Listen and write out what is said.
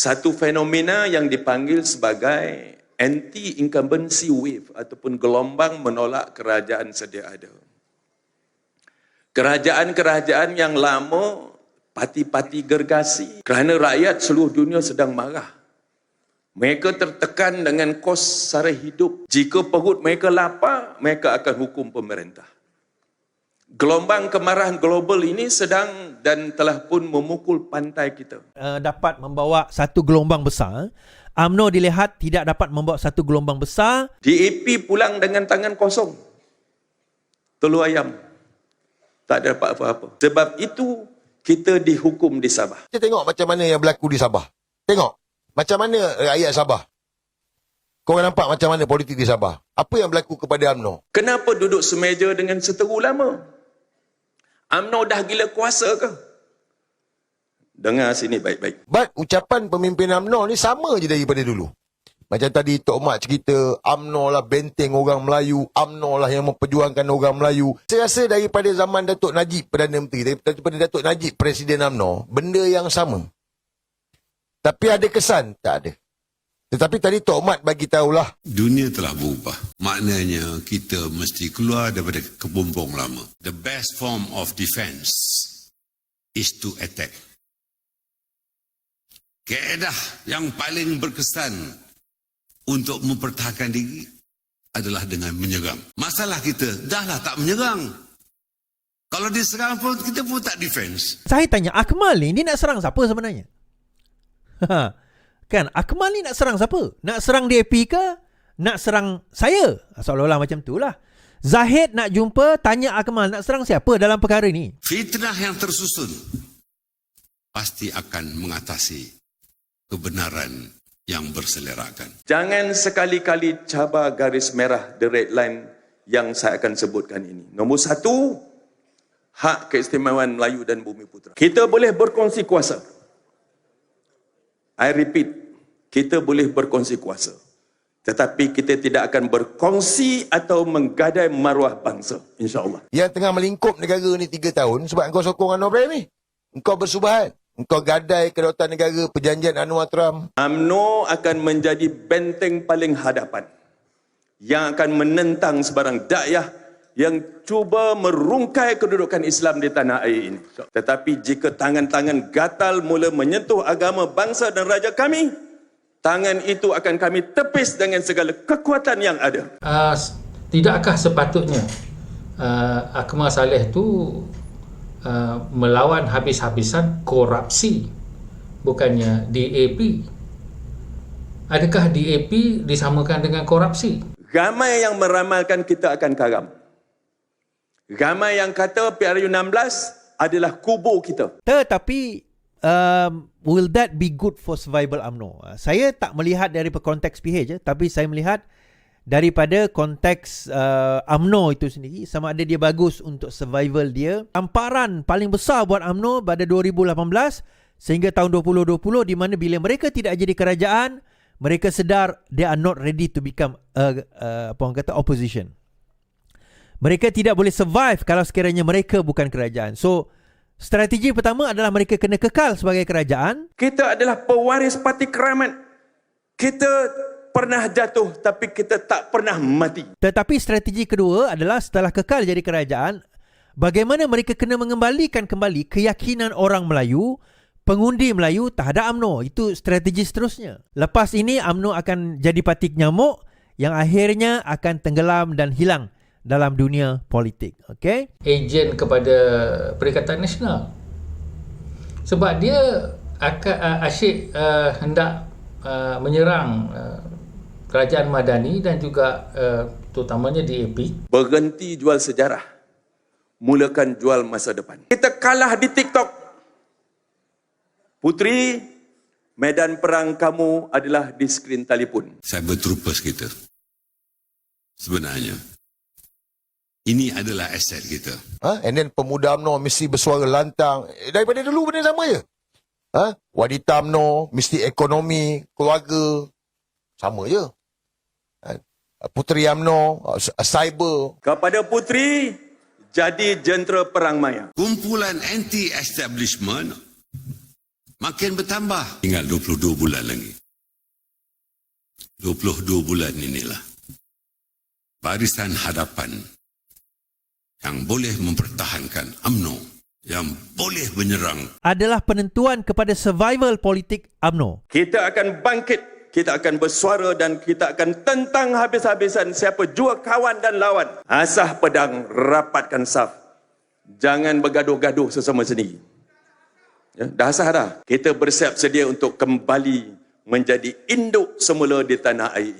satu fenomena yang dipanggil sebagai anti-incumbency wave ataupun gelombang menolak kerajaan sedia ada. Kerajaan-kerajaan yang lama parti-parti gergasi kerana rakyat seluruh dunia sedang marah. Mereka tertekan dengan kos sara hidup. Jika perut mereka lapar, mereka akan hukum pemerintah. Gelombang kemarahan global ini sedang dan telah pun memukul pantai kita. uh, dapat membawa satu gelombang besar. UMNO dilihat tidak dapat membawa satu gelombang besar. DAP pulang dengan tangan kosong. Telur ayam. Tak ada dapat apa-apa. Sebab itu kita dihukum di Sabah. Kita tengok macam mana yang berlaku di Sabah. Tengok. Macam mana rakyat Sabah. Korang nampak macam mana politik di Sabah. Apa yang berlaku kepada UMNO? Kenapa duduk semeja dengan seteru lama? UMNO dah gila kuasa ke? Dengar sini baik-baik. But ucapan pemimpin UMNO ni sama je daripada dulu. Macam tadi Tok Mak cerita, UMNO lah benteng orang Melayu, UMNO lah yang memperjuangkan orang Melayu. Saya rasa daripada zaman Datuk Najib Perdana Menteri, daripada Datuk Najib Presiden UMNO, benda yang sama. Tapi ada kesan? Tak ada. Tetapi tadi Tok Mat bagi tahulah Dunia telah berubah. Maknanya kita mesti keluar daripada kepompong lama. The best form of defense is to attack. Keedah yang paling berkesan untuk mempertahankan diri adalah dengan menyerang. Masalah kita dahlah tak menyerang. Kalau diserang pun kita pun tak defense. Saya tanya Akmal ni dia nak serang siapa sebenarnya? Ha. Kan Akmal ni nak serang siapa? Nak serang DAP ke? Nak serang saya? Seolah-olah macam tu lah. Zahid nak jumpa tanya Akmal nak serang siapa dalam perkara ni? Fitnah yang tersusun pasti akan mengatasi kebenaran yang berselerakkan. Jangan sekali-kali cabar garis merah the red line yang saya akan sebutkan ini. Nombor satu, hak keistimewaan Melayu dan Bumi Putra. Kita boleh berkongsi kuasa. I repeat, kita boleh berkongsi kuasa. Tetapi kita tidak akan berkongsi atau menggadai maruah bangsa. InsyaAllah. yang tengah melingkup negara ni tiga tahun sebab kau sokong Anwar Ibrahim ni. Engkau bersubahan. Engkau gadai kedaulatan negara perjanjian Anwar Trump. UMNO akan menjadi benteng paling hadapan yang akan menentang sebarang dakyah yang cuba merungkai kedudukan Islam di tanah air ini. Tetapi jika tangan-tangan gatal mula menyentuh agama bangsa dan raja kami, tangan itu akan kami tepis dengan segala kekuatan yang ada. uh, tidakkah sepatutnya uh, Akmal Saleh tu uh, melawan habis-habisan korupsi bukannya DAP adakah DAP disamakan dengan korupsi Ramai yang meramalkan kita akan karam. Ramai yang kata PRU16 adalah kubur kita. Tetapi um, will that be good for survival UMNO? Uh, Saya tak melihat dari konteks PH je, tapi saya melihat daripada konteks uh, UMNO itu sendiri sama ada dia bagus untuk survival dia. Tamparan paling besar buat UMNO pada 2018 sehingga tahun 2020 di mana bila mereka tidak jadi kerajaan, mereka sedar they are not ready to become a, uh, apa orang kata opposition. Mereka tidak boleh survive kalau sekiranya mereka bukan kerajaan. So, strategi pertama adalah mereka kena kekal sebagai kerajaan. Kita adalah pewaris parti keramat. Kita pernah jatuh tapi kita tak pernah mati. Tetapi strategi kedua adalah setelah kekal jadi kerajaan, bagaimana mereka kena mengembalikan kembali keyakinan orang Melayu, pengundi Melayu terhadap UMNO. Itu strategi seterusnya. Lepas ini UMNO akan jadi patik nyamuk yang akhirnya akan tenggelam dan hilang dalam dunia politik. Okay? ejen kepada Perikatan Nasional sebab dia akan uh, asyik uh, hendak uh, menyerang uh, kerajaan Madani dan juga uh, terutamanya DAP Berhenti jual sejarah. Mulakan jual masa depan. Kita kalah di TikTok. Putri, medan perang kamu adalah di skrin telefon. Cyber troopers kita. Sebenarnya, ini adalah aset kita. Ha? And then pemuda UMNO mesti bersuara lantang. Eh, Daripada dulu benda sama je. Ha? Wanita UMNO mesti ekonomi, keluarga. Sama je. Ha? Puteri UMNO, cyber. Kepada Putri, jadi jentera perang maya. Kumpulan anti-establishment makin bertambah. Tinggal 22 bulan lagi. 22 bulan inilah barisan hadapan yang boleh mempertahankan UMNO, yang boleh menyerang adalah penentuan kepada survival politik AMNO. Kita akan bangkit, kita akan bersuara dan kita akan tentang habis-habisan siapa jua kawan dan lawan. Asah pedang, rapatkan saf. Jangan bergaduh-gaduh sesama sendiri. Ya, dah asah dah. Kita bersiap sedia untuk kembali menjadi induk semula di tanah air.